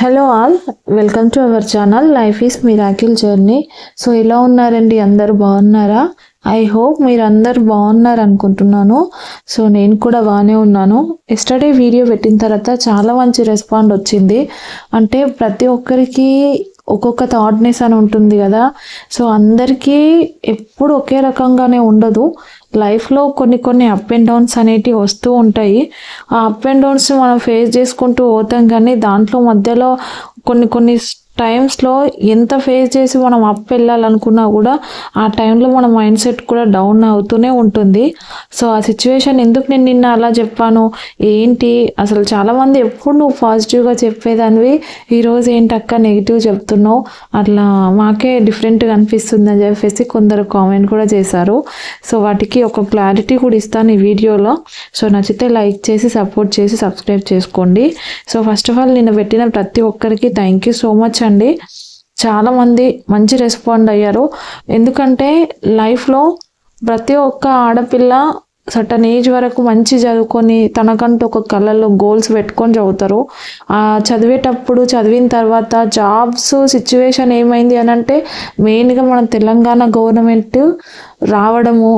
Hello all welcome to our channel life is miracle journey so ఎలా ఉన్నారండి? అందరు బాగున్నారా? ఐ హోప్ మీరు అందరు బాగున్నారు అనుకుంటున్నాను. సో నేను కూడా బాగానే ఉన్నాను. ఎస్టర్డే వీడియో పెట్టిన తర్వాత చాలా మంచి రెస్పాండ్ వచ్చింది. అంటే ప్రతి ఒక్కరికి ఒక్కొక్క థాట్నెస్ అని ఉంటుంది కదా. సో అందరికీ ఎప్పుడు ఒకే రకంగానే ఉండదు. లైఫ్లో కొన్ని కొన్ని అప్ అండ్ డౌన్స్ అనేటివి వస్తూ ఉంటాయి. ఆ అప్ అండ్ డౌన్స్ మనం ఫేస్ చేసుకుంటూ పోతాం కానీ దాంట్లో మధ్యలో కొన్ని కొన్ని టైమ్స్లో ఎంత ఫేస్ చేసి మనం అప్ వెళ్ళాలనుకున్నా కూడా ఆ టైంలో మన మైండ్ సెట్ కూడా డౌన్ అవుతూనే ఉంటుంది. సో ఆ సిచ్యువేషన్ ఎందుకు నేను నిన్న అలా చెప్పాను? ఏంటి? అసలు చాలామంది ఎప్పుడు నువ్వు పాజిటివ్గా చెప్పేదానివి ఈరోజు ఏంటి అక్క నెగిటివ్ చెప్తున్నావు? అట్లా మాకే డిఫరెంట్గా అనిపిస్తుంది అని చెప్పేసి కొందరు కామెంట్ కూడా చేశారు. సో వాటికి ఒక క్లారిటీ కూడా ఇస్తాను ఈ వీడియోలో. సో నచ్చితే లైక్ చేసి సపోర్ట్ చేసి సబ్స్క్రైబ్ చేసుకోండి. సో ఫస్ట్ ఆఫ్ ఆల్ నిన్న పెట్టిన ప్రతి ఒక్కరికి థ్యాంక్ యూ సో మచ్ అండి. చాలామంది మంచి రెస్పాండ్ అయ్యారు. ఎందుకంటే లైఫ్లో ప్రతి ఒక్క ఆడపిల్ల సటన్ ఏజ్ వరకు మంచి చదువుకొని తనకంటూ ఒక కళలో గోల్స్ పెట్టుకొని చదువుతారు. చదివేటప్పుడు చదివిన తర్వాత జాబ్స్ సిచ్యువేషన్ ఏమైంది అని అంటే మెయిన్గా మన తెలంగాణ గవర్నమెంట్ రావడము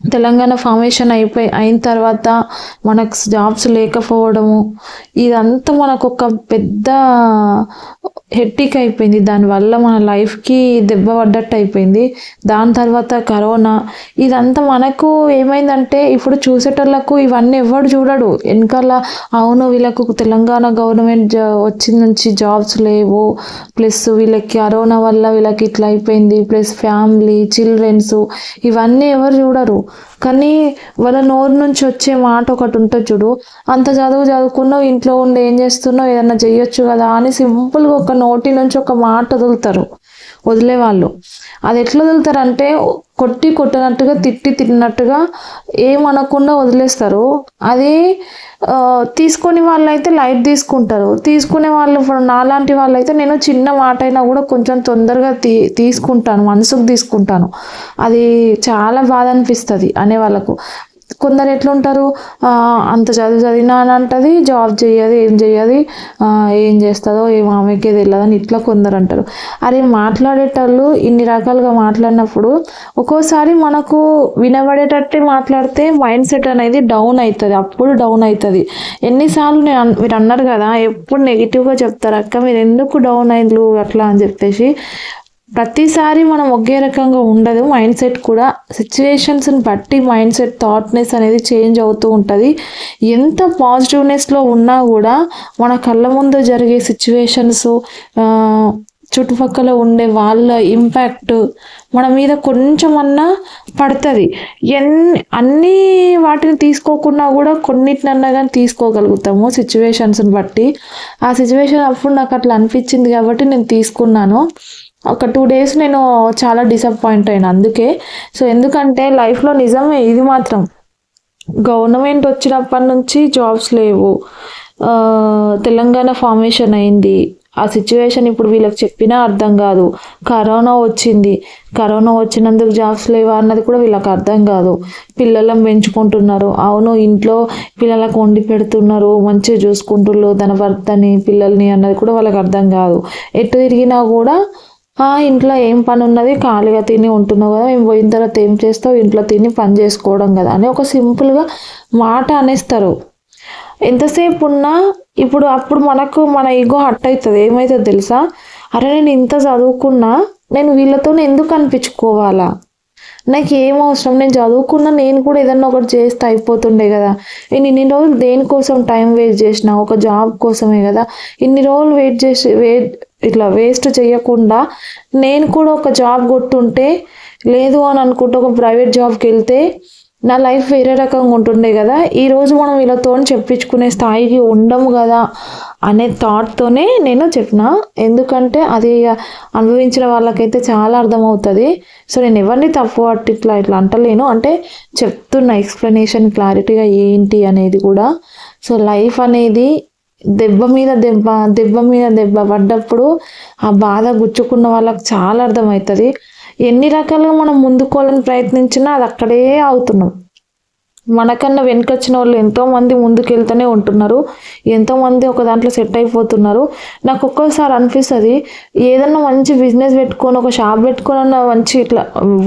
తెలంగాణ ఫార్మేషన్ అయిపోయి అయిన తర్వాత మనకు జాబ్స్ లేకపోవడము ఇదంతా మనకు ఒక పెద్ద హెట్టిక్ అయిపోయింది. దానివల్ల మన లైఫ్కి దెబ్బ పడ్డట్టు అయిపోయింది. దాని తర్వాత కరోనా ఇదంతా మనకు ఏమైందంటే ఇప్పుడు చూసేటోళ్ళకు ఇవన్నీ ఎవడు చూడడు. వెనకాల అవును వీళ్ళకు తెలంగాణ గవర్నమెంట్ వచ్చిన నుంచి జాబ్స్ లేవు. ప్లస్ వీళ్ళకి కరోనా వల్ల వీళ్ళకి ఇట్లా అయిపోయింది. ప్లస్ ఫ్యామిలీ చిల్డ్రన్స్ ఇవన్నీ ఎవరు చూడరు. కానీ వాళ్ళ నోరు నుంచి వచ్చే మాట ఒకటి ఉంటుంది చూడు అంత చదువు చదువుకున్నావు ఇంట్లో ఉండి ఏం చేస్తున్నావు ఏదన్నా చెయ్యొచ్చు కదా అని సింపుల్గా ఒక నోటి నుంచి ఒక మాట వదులుతారు. వదిలేవాళ్ళు. అది ఎట్లా వదులుతారు అంటే కొట్టి కొట్టినట్టుగా తిట్టి తిట్టినట్టుగా ఏమనకుండా వదిలేస్తారు. అది వాళ్ళు వాళ్ళైతే లైట్ తీసుకుంటారు. తీసుకునే వాళ్ళు ఇప్పుడు నాలాంటి వాళ్ళైతే నేను చిన్న మాట అయినా కూడా కొంచెం తొందరగా తీ తీసుకుంటాను మనసుకు తీసుకుంటాను. అది చాలా బాధ అనిపిస్తుంది అనే వాళ్ళకు కొందరు ఎట్లుంటారు? అంత చదువు చదివినా అని అంటది జాబ్ చేయదు ఏం చేయదు ఏం చేస్తుందో ఏం ఆమెకే తెలియదు అని ఇట్లా కొందరు అంటారు. అరే మాట్లాడేటోళ్ళు ఇన్ని రకాలుగా మాట్లాడినప్పుడు ఒక్కోసారి మనకు వినబడేటట్టే మాట్లాడితే మైండ్ సెట్ అనేది డౌన్ అవుతుంది అప్పుడు డౌన్ అవుతుంది ఎన్నిసార్లు నేను మీరు అన్నారు కదా ఎప్పుడు నెగిటివ్గా చెప్తారు అక్క మీరు ఎందుకు డౌన్ అయింది అట్లా అని చెప్పేసి ప్రతిసారి మనం ఒకే రకంగా ఉండదు. మైండ్ సెట్ కూడా సిచ్యువేషన్స్ని బట్టి మైండ్ సెట్ థాట్నెస్ అనేది చేంజ్ అవుతూ ఉంటుంది. ఎంత పాజిటివ్నెస్లో ఉన్నా కూడా మన కళ్ళ ముందు జరిగే సిచ్యువేషన్స్ చుట్టుపక్కల ఉండే వాళ్ళ ఇంపాక్ట్ మన మీద కొంచెమన్నా పడుతుంది. ఎన్ని అన్ని వాటిని తీసుకోకుండా కూడా కొన్నిటినన్నా కానీ తీసుకోగలుగుతాము సిచ్యువేషన్స్ని బట్టి. ఆ సిచ్యువేషన్ అప్పుడు నాకు అట్లా అనిపించింది కాబట్టి నేను తీసుకున్నాను. ఒక టూ డేస్ నేను చాలా డిసప్పాయింట్ అయినా అందుకే. సో ఎందుకంటే లైఫ్లో నిజమే ఇది మాత్రం. గవర్నమెంట్ వచ్చినప్పటి నుంచి జాబ్స్ లేవు. తెలంగాణ ఫార్మేషన్ అయింది. ఆ సిచ్యువేషన్ ఇప్పుడు వీళ్ళకి చెప్పినా అర్థం కాదు. కరోనా వచ్చింది. కరోనా వచ్చినందుకు జాబ్స్ లేవా అన్నది కూడా వీళ్ళకి అర్థం కాదు. పిల్లలను పెంచుకుంటున్నారు. అవును ఇంట్లో పిల్లలకు వండి పెడుతున్నారు మంచిగా చూసుకుంటున్నారు తన భర్తని పిల్లల్ని అన్నది కూడా వాళ్ళకి అర్థం కాదు. ఎటు తిరిగినా కూడా ఇంట్లో ఏం పని ఉన్నది ఖాళీగా తిని ఉంటున్నావు కదా మేము పోయిన తర్వాత ఏం చేస్తావు? ఇంట్లో తిని పని చేసుకోవడం కదా అని ఒక సింపుల్గా మాట అనేస్తారు. ఎంతసేపు ఉన్నా ఇప్పుడు అప్పుడు మనకు మన ఈగో హట్ అవుతుంది. ఏమవుతుంది తెలుసా? అరే నేను ఇంత చదువుకున్నా నేను వీళ్ళతో ఎందుకు అనిపించుకోవాలా? నాకు ఏం అవసరం? నేను చదువుకున్నా నేను కూడా ఏదన్నా ఒకటి చేస్తే అయిపోతుండే కదా. నేను ఇన్ని రోజులు దేనికోసం టైం వేస్ట్ చేసిన? ఒక జాబ్ కోసమే కదా. ఇన్ని రోజులు వెయిట్ చేసి వెయిట్ ఇట్లా వేస్ట్ చేయకుండా నేను కూడా ఒక జాబ్ కొట్టుంటే లేదు అని అనుకుంటే ఒక ప్రైవేట్ జాబ్కి వెళ్తే నా లైఫ్ వేరే రకంగా ఉంటుండే కదా. ఈరోజు మనం వీళ్ళతో చెప్పించుకునే స్థాయికి ఉండము కదా అనే థాట్తోనే నేను చెప్పిన. ఎందుకంటే అది అనుభవించిన వాళ్ళకైతే చాలా అర్థమవుతుంది. సో నేను ఎవరిని తప్పు అట్టి ఇట్లా ఇట్లా అంటలేను. అంటే చెప్తున్న ఎక్స్ప్లెనేషన్ క్లారిటీగా ఏంటి అనేది కూడా. సో లైఫ్ అనేది దెబ్బ మీద దెబ్బ దెబ్బ మీద దెబ్బ పడ్డప్పుడు ఆ బాధ గుచ్చుకున్న వాళ్ళకి చాలా అర్థమవుతుంది. ఎన్ని రకాలుగా మనం ముందుకోవాలని ప్రయత్నించినా అది అక్కడే అవుతున్నాం మనకన్నా వెనుకొచ్చిన వాళ్ళు ఎంతోమంది ముందుకెళ్తూనే ఉంటున్నారు. ఎంతోమంది ఒక దాంట్లో సెట్ అయిపోతున్నారు. నాకు ఒక్కోసారి అనిపిస్తుంది ఏదన్నా మంచి బిజినెస్ పెట్టుకొని ఒక షాప్ పెట్టుకొని అన్న మంచి ఇట్లా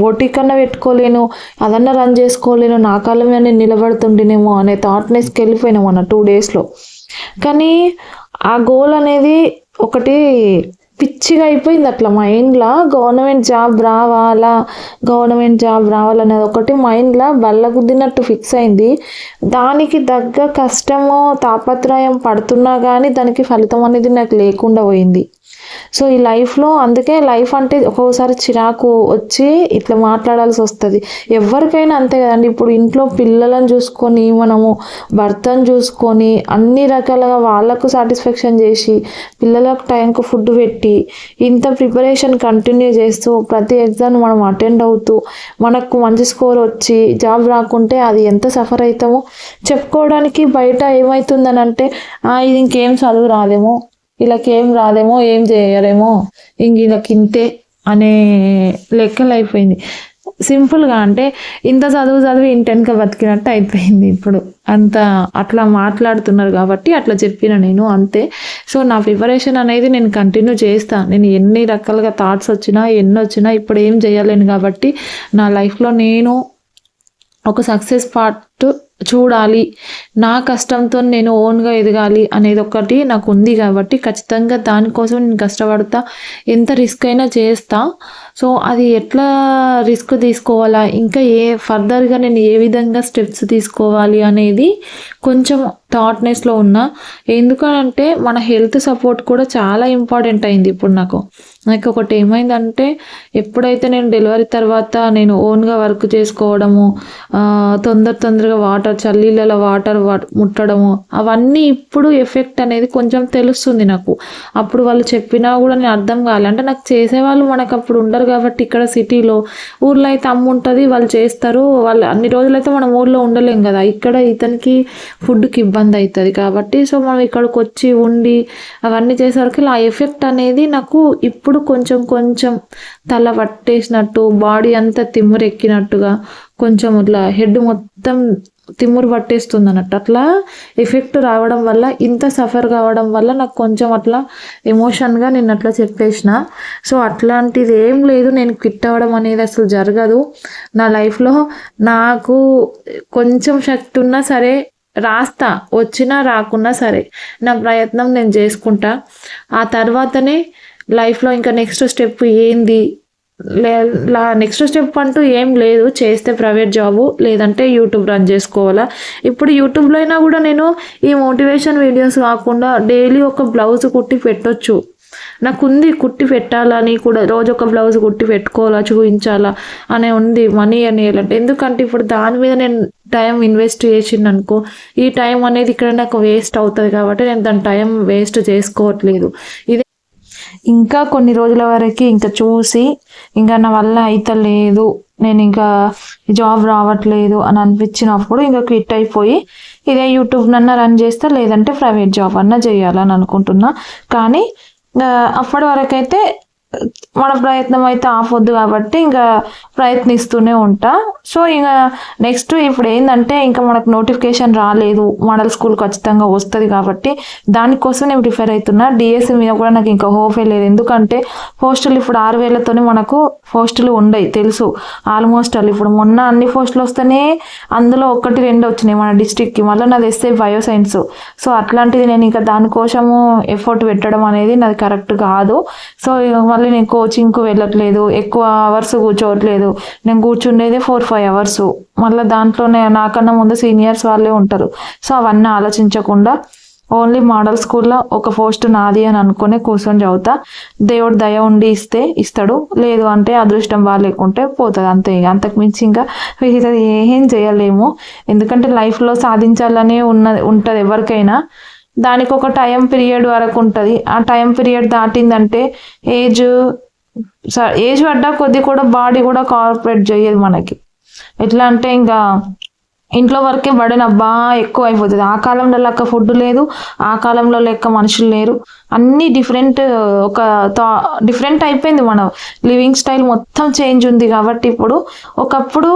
ఓటీకన్నా పెట్టుకోలేను అదన్నా రన్ చేసుకోలేను నా కాలమే నేను నిలబడుతుండేనేమో అనే థాట్నెస్కి వెళ్ళిపోయినాం అన్న టూ డేస్లో. కానీ ఆ గోల్ అనేది ఒకటి పిచ్చిగా అయిపోయింది అట్లా మైండ్లో గవర్నమెంట్ జాబ్ రావాలా గవర్నమెంట్ జాబ్ రావాలనేది ఒకటి మైండ్లో బల్లగుద్దినట్టు ఫిక్స్ అయింది. దానికి తగ్గ కష్టము తాపత్రయం పడుతున్నా కానీ దానికి ఫలితం అనేది నాకు లేకుండా పోయింది. సో ఈ లైఫ్లో అందుకే లైఫ్ అంటే ఒక్కొక్కసారి చిరాకు వచ్చి ఇట్లా మాట్లాడాల్సి వస్తుంది. ఎవరికైనా అంతే కదండి. ఇప్పుడు ఇంట్లో పిల్లలను చూసుకొని మనము భర్తను చూసుకొని అన్ని రకాలుగా వాళ్ళకు సాటిస్ఫాక్షన్ చేసి పిల్లలకు టైంకు ఫుడ్ పెట్టి ఇంత ప్రిపరేషన్ కంటిన్యూ చేస్తూ ప్రతి ఎగ్జామ్ మనం అటెండ్ అవుతూ మనకు మంచి స్కోర్ వచ్చి జాబ్ రాకుంటే అది ఎంత సఫర్ అవుతామో చెప్పుకోవడానికి బయట ఏమవుతుందని అంటే ఇది ఇంకేం చదువు రాదేమో వీళ్ళకేం రాదేమో ఏం చేయరేమో ఇంక వీళ్ళకి ఇంతే అనే లెక్కలు అయిపోయింది. సింపుల్గా అంటే ఇంత చదువు చదివి ఇంటెనక బతికినట్టు అయిపోయింది ఇప్పుడు. అంత అట్లా మాట్లాడుతున్నారు కాబట్టి అట్లా చెప్పిన నేను అంతే. సో నా ప్రిపరేషన్ అనేది నేను కంటిన్యూ చేస్తాను నేను ఎన్ని రకాలుగా థాట్స్ వచ్చినా ఎన్ని వచ్చినా ఇప్పుడు ఏం చేయలేను కాబట్టి నా లైఫ్లో నేను ఒక సక్సెస్ పార్ట్ చూడాలి. నా కష్టంతో నేను ఓన్గా ఎదగాలి అనేది ఒకటి నాకు ఉంది కాబట్టి ఖచ్చితంగా దానికోసం నేను కష్టపడతా ఎంత రిస్క్ అయినా చేస్తా. సో అది ఎట్లా రిస్క్ తీసుకోవాలా ఇంకా ఏ ఫర్దర్గా నేను ఏ విధంగా స్టెప్స్ తీసుకోవాలి అనేది కొంచెం థాట్నెస్లో ఉన్నా. ఎందుకంటే మన హెల్త్ సపోర్ట్ కూడా చాలా ఇంపార్టెంట్ అయింది ఇప్పుడు నాకు. నాకు ఒకటి ఏమైందంటే ఎప్పుడైతే నేను డెలివరీ తర్వాత నేను ఓన్గా వర్క్ చేసుకోవడము తొందర తొందరగా వాటర్ చల్లీలలో వాటర్ ముట్టడము అవన్నీ ఇప్పుడు ఎఫెక్ట్ అనేది కొంచెం తెలుస్తుంది నాకు. అప్పుడు వాళ్ళు చెప్పినా కూడా నేను అర్థం కాలే. అంటే నాకు చేసేవాళ్ళు మనకు అప్పుడు ఉండరు కాబట్టి ఇక్కడ సిటీలో ఊర్లో అయితే అమ్మ ఉంటుంది వాళ్ళు చేస్తారు. వాళ్ళు అన్ని రోజులైతే మనం ఊర్లో ఉండలేం కదా. ఇక్కడ ఇతనికి ఫుడ్కి ఇబ్బంది అవుతుంది కాబట్టి సో మనం ఇక్కడికి వచ్చి ఉండి అవన్నీ చేసేసరికి ఆ ఎఫెక్ట్ అనేది నాకు ఇప్పుడు కొంచెం కొంచెం తల పట్టేసినట్టు బాడీ అంతా తిమ్మురు ఎక్కినట్టుగా కొంచెం ఇట్లా హెడ్ మొత్తం తిమ్మురు పట్టేస్తుంది అన్నట్టు అట్లా ఎఫెక్ట్ రావడం వల్ల ఇంత సఫర్ కావడం వల్ల నాకు కొంచెం అట్లా ఎమోషన్గా నేను అట్లా చెప్పేసిన. సో అట్లాంటిది ఏం లేదు. నేను క్విట్ అవ్వడం అనేది అసలు జరగదు. నా లైఫ్లో నాకు కొంచెం శక్తి ఉన్నా సరే రాస్తా. వచ్చినా రాకున్నా సరే నా ప్రయత్నం నేను చేసుకుంటా. ఆ తర్వాతనే లైఫ్లో ఇంకా నెక్స్ట్ స్టెప్ ఏంది? లే నెక్స్ట్ స్టెప్ అంటూ ఏం లేదు. చేస్తే ప్రైవేట్ జాబు లేదంటే యూట్యూబ్ రన్ చేసుకోవాలా? ఇప్పుడు యూట్యూబ్లో అయినా కూడా నేను ఈ మోటివేషన్ వీడియోస్ కాకుండా డైలీ ఒక బ్లౌజ్ కుట్టి పెట్టొచ్చు. నాకు ఉంది కుట్టి పెట్టాలని కూడా రోజు ఒక బ్లౌజ్ కుట్టి పెట్టుకోవాలా చూపించాలా అనే ఉంది మనీ అనేయాలంటే ఎందుకంటే ఇప్పుడు దాని మీద నేను టైం ఇన్వెస్ట్ చేసింది అనుకో ఈ టైం అనేది ఇక్కడ నాకు వేస్ట్ అవుతుంది కాబట్టి నేను దాని టైం వేస్ట్ చేసుకోవట్లేదు. ఇది ఇంకా కొన్ని రోజుల వరకు ఇంకా చూసి ఇంకా నా వల్ల అయితలేదు నేను ఇంకా జాబ్ రావట్లేదు అని అనిపించినప్పుడు ఇంకా క్విట్ అయిపోయి ఇదే యూట్యూబ్ నన్నా రన్ చేస్తా లేదంటే ప్రైవేట్ జాబ్ అన్నా చేయాలని అనుకుంటున్నా. కానీ అప్పటి వరకైతే మన ప్రయత్నం అయితే ఆపొద్దు కాబట్టి ఇంకా ప్రయత్నిస్తూనే ఉంటా. సో ఇంకా నెక్స్ట్ ఇప్పుడు ఏంటంటే ఇంకా మనకు నోటిఫికేషన్ రాలేదు. మోడల్ స్కూల్ ఖచ్చితంగా వస్తుంది కాబట్టి దానికోసం నేను ప్రిఫర్ అవుతున్నా డిఎస్సి మీద కూడా నాకు ఇంకా హోపే లేదు. ఎందుకంటే పోస్టులు ఇప్పుడు ఆరు వేలతోనే మనకు పోస్టులు ఉండయి తెలుసు. ఆల్మోస్ట్ ఆల్ ఇప్పుడు మొన్న అన్ని పోస్టులు వస్తేనే అందులో ఒకటి రెండు వచ్చినాయి మన డిస్టిక్కి మళ్ళీ నాది ఎస్ఏ బయో సైన్స్ సో అట్లాంటిది నేను ఇంకా దానికోసము ఎఫర్ట్ పెట్టడం అనేది నాది కరెక్ట్ కాదు. సో ఇక మళ్ళీ నేను కోచింగ్కు వెళ్ళట్లేదు ఎక్కువ అవర్స్ కూర్చోవట్లేదు. నేను కూర్చుండేది ఫోర్ ఫైవ్ అవర్స్ మళ్ళీ దాంట్లోనే నాకన్నా ముందు సీనియర్స్ వాళ్ళే ఉంటారు. సో అవన్నీ ఆలోచించకుండా ఓన్లీ మోడల్ స్కూల్లో ఒక పోస్ట్ నాది అని అనుకుని కూర్చొని చదువుతా. దేవుడు దయ ఉండి ఇస్తే ఇస్తాడు. లేదు అంటే అదృష్టం బాగాలేకుంటే పోతుంది. అంతే ఇక అంతకుమించి ఇంకా ఏం చేయలేము. ఎందుకంటే లైఫ్లో సాధించాలనే ఉన్నది ఉంటుంది ఎవరికైనా. దానికి ఒక టైం పీరియడ్ వరకు ఉంటుంది. ఆ టైం పీరియడ్ దాటిందంటే ఏజ్ ఏజ్ పడ్డా కొద్ది కూడా బాడీ కూడా కార్పొరేట్ చేయదు మనకి. ఎట్లా అంటే ఇంకా ఇంట్లో వరకే బడన్ అబ్బా ఎక్కువ అయిపోతుంది. ఆ కాలంలో లెక్క ఫుడ్ లేదు ఆ కాలంలో లెక్క మనుషులు లేరు. అన్ని డిఫరెంట్ ఒక డిఫరెంట్ అయిపోయింది మన. లివింగ్ స్టైల్ మొత్తం చేంజ్ ఉంది కాబట్టి ఇప్పుడు ఒకప్పుడు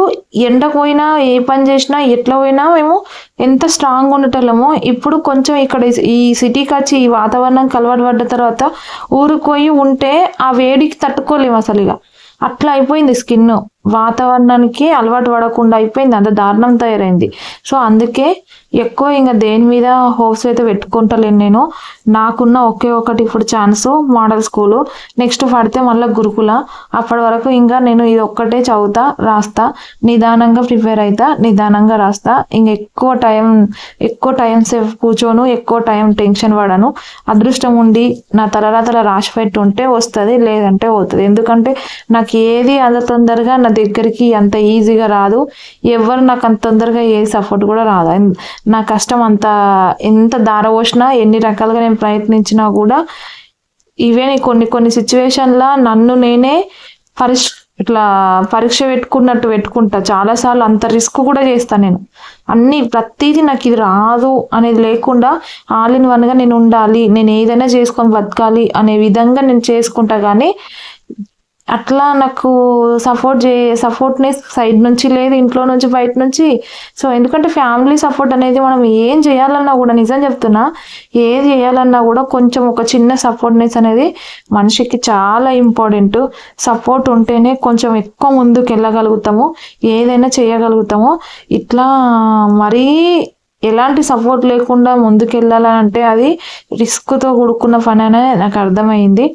ఎండకు పోయినా ఏ పని చేసినా ఎట్లా పోయినా మేము ఎంత స్ట్రాంగ్ ఉండటమో ఇప్పుడు కొంచెం ఇక్కడ ఈ సిటీకి వచ్చి ఈ వాతావరణం అలవాటు పడ్డ తర్వాత ఊరికి పోయి ఉంటే ఆ వేడికి తట్టుకోలేము అసలు ఇక. అట్లా అయిపోయింది స్కిన్. వాతావరణానికి అలవాటు పడకుండా అయిపోయింది అంత దారుణం తయారైంది. సో అందుకే ఎక్కువ ఇంకా దేని మీద హోప్స్ అయితే పెట్టుకుంటలేను నేను. నాకున్న ఒకే ఒకటి ఇప్పుడు ఛాన్స్ మోడల్ స్కూలు. నెక్స్ట్ పడితే మళ్ళీ గురుకుల. అప్పటి వరకు ఇంకా నేను ఇది ఒక్కటే చదువుతా రాస్తా. నిదానంగా ప్రిపేర్ అవుతా నిదానంగా రాస్తా. ఇంక ఎక్కువ టైం ఎక్కువ టైం సేఫ్ కూర్చోను ఎక్కువ టైం టెన్షన్ పడను. అదృష్టం ఉండి నా తలరాతల రాసి పెట్టి ఉంటే వస్తుంది లేదంటే పోతుంది. ఎందుకంటే నాకు ఏది అంత తొందరగా నా దగ్గరికి అంత ఈజీగా రాదు. ఎవరు నాకు అంత తొందరగా ఏ సపోర్ట్ కూడా రాదు. నా కష్టం అంత ఎంత దార పోసినా ఎన్ని రకాలుగా నేను ప్రయత్నించినా కూడా ఈవెన్ కొన్ని కొన్ని సిచ్యువేషన్లో నన్ను నేనే పరిష్ ఇట్లా పరీక్ష పెట్టుకున్నట్టు పెట్టుకుంటా. చాలాసార్లు అంత రిస్క్ కూడా చేస్తాను నేను. అన్ని ప్రతిదీ నాకు ఇది రాదు అనేది లేకుండా ఆల్ ఇన్ వన్గా నేను ఉండాలి. నేను ఏదైనా చేసుకొని బతకాలి అనే విధంగా నేను చేసుకుంటా కానీ అట్లా నాకు సపోర్ట్ చే సపోర్ట్నెస్ సైడ్ నుంచి లేదు ఇంట్లో నుంచి బయట నుంచి. సో ఎందుకంటే ఫ్యామిలీ సపోర్ట్ అనేది మనం ఏం చేయాలన్నా కూడా నిజం చెప్తున్నా ఏది చేయాలన్నా కూడా కొంచెం ఒక చిన్న సపోర్ట్నెస్ అనేది మనిషికి చాలా ఇంపార్టెంట్ సపోర్ట్ ఉంటేనే కొంచెం ఎక్కువ ముందుకు వెళ్ళగలుగుతాము ఏదైనా చేయగలుగుతాము. ఇట్లా మరీ ఎలాంటి సపోర్ట్ లేకుండా ముందుకు వెళ్ళాలంటే అది రిస్క్తో కూడుకున్న పని అనేది నాకు అర్థమైంది.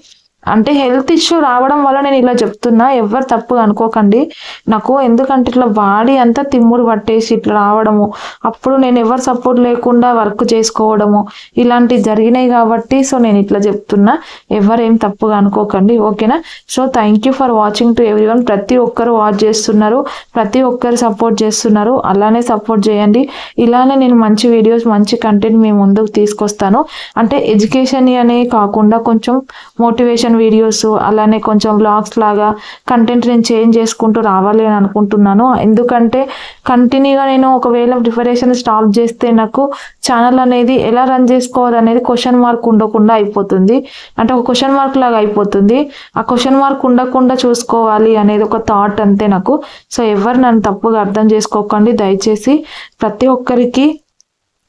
అంటే హెల్త్ ఇష్యూ రావడం వల్ల నేను ఇలా చెప్తున్నా ఎవరు తప్పుగా అనుకోకండి. నాకు ఎందుకంటే ఇట్లా బాడీ అంతా తిమ్ముడు పట్టేసి ఇట్లా రావడము అప్పుడు నేను ఎవరు సపోర్ట్ లేకుండా వర్క్ చేసుకోవడము ఇలాంటివి జరిగినాయి కాబట్టి సో నేను ఇట్లా చెప్తున్నా. ఎవరేం తప్పుగా అనుకోకండి ఓకేనా? So thank you for watching to every ప్రతి ఒక్కరు వాచ్ చేస్తున్నారు ప్రతి ఒక్కరు సపోర్ట్ చేస్తున్నారు అలానే సపోర్ట్ చేయండి. ఇలానే నేను మంచి వీడియోస్ మంచి కంటెంట్ మీ ముందుకు తీసుకొస్తాను. అంటే ఎడ్యుకేషన్ అనే కాకుండా కొంచెం మోటివేషన్ వీడియోస్ అలానే కొంచెం బ్లాగ్స్ లాగా కంటెంట్ నేను చేంజ్ చేసుకుంటూ రావాలి అని అనుకుంటున్నాను. ఎందుకంటే కంటిన్యూగా నేను ఒకవేళ ప్రిపరేషన్ స్టాప్ చేస్తే నాకు ఛానల్ అనేది ఎలా రన్ చేసుకోవాలి అనేది క్వశ్చన్ మార్క్ ఉండకుండా అయిపోతుంది. అంటే ఒక క్వశ్చన్ మార్క్ లాగా అయిపోతుంది. ఆ క్వశ్చన్ మార్క్ ఉండకుండా చూసుకోవాలి అనేది ఒక థాట్ అంతే నాకు. సో ఎవరు నన్ను తప్పుగా అర్థం చేసుకోకండి. దయచేసి ప్రతి ఒక్కరికి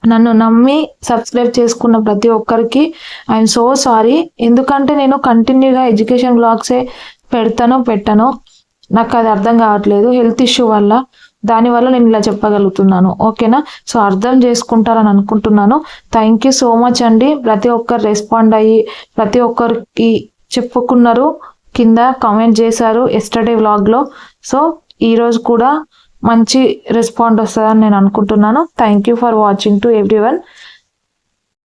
నన్ను నమ్మి సబ్స్క్రైబ్ చేసుకున్న ప్రతి ఒక్కరికి ఐఎమ్ సో సారీ ఎందుకంటే నేను కంటిన్యూగా ఎడ్యుకేషన్ బ్లాగ్సే పెడతానో పెట్టానో నాకు అది అర్థం కావట్లేదు. హెల్త్ ఇష్యూ వల్ల దానివల్ల నేను ఇలా చెప్పగలుగుతున్నాను. ఓకేనా? సో అర్థం చేసుకుంటారని అనుకుంటున్నాను. థ్యాంక్ యూ సో మచ్ అండి. ప్రతి ఒక్కరు రెస్పాండ్ అయ్యి ప్రతి ఒక్కరికి చెప్పుకున్నారు కింద కామెంట్ చేశారు ఎస్టర్డే వ్లాగ్లో సో ఈరోజు కూడా మంచి రెస్పాండ్ వస్తుందని నేను అనుకుంటున్నాను. Thank you for watching to every